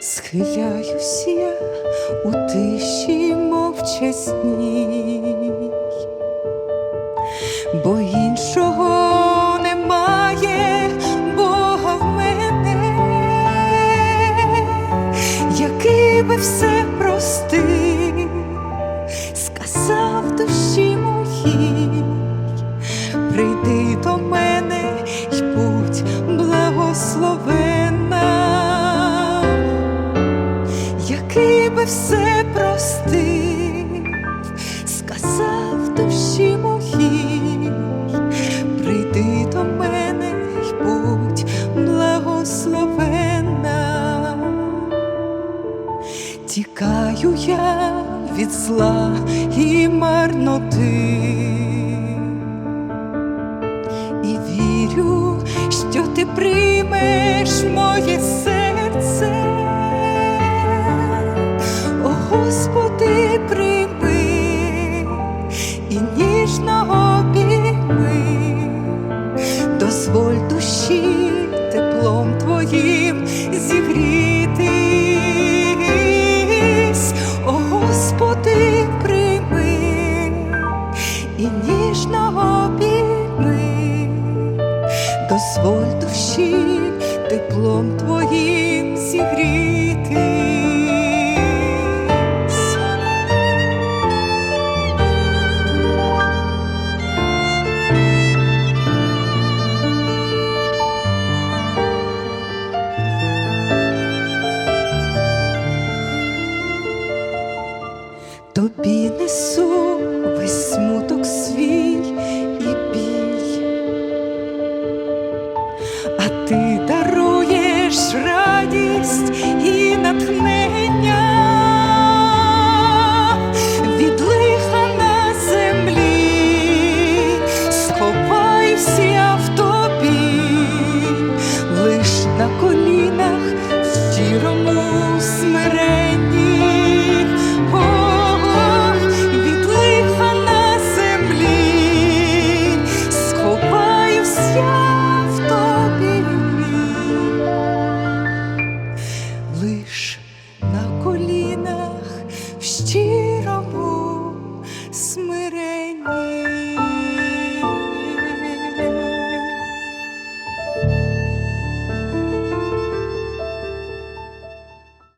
Схиляюсь у тиші мовчасній, бо іншого все простив, сказав душі моїй, прийди до мене й будь благословенна. Тікаю я від зла і марноти. І вірю, що ти приймеш дозволь душі теплом Твоїм зігрітись, Господи, прийми і ніжно обійми, дозволь душі теплом Твоїм зігрітись. Тобі несу весь смуток свій і біль, а ти даруєш радість і натхнення в тобі, лиш на колінах лиш на колінах в щирому смерті.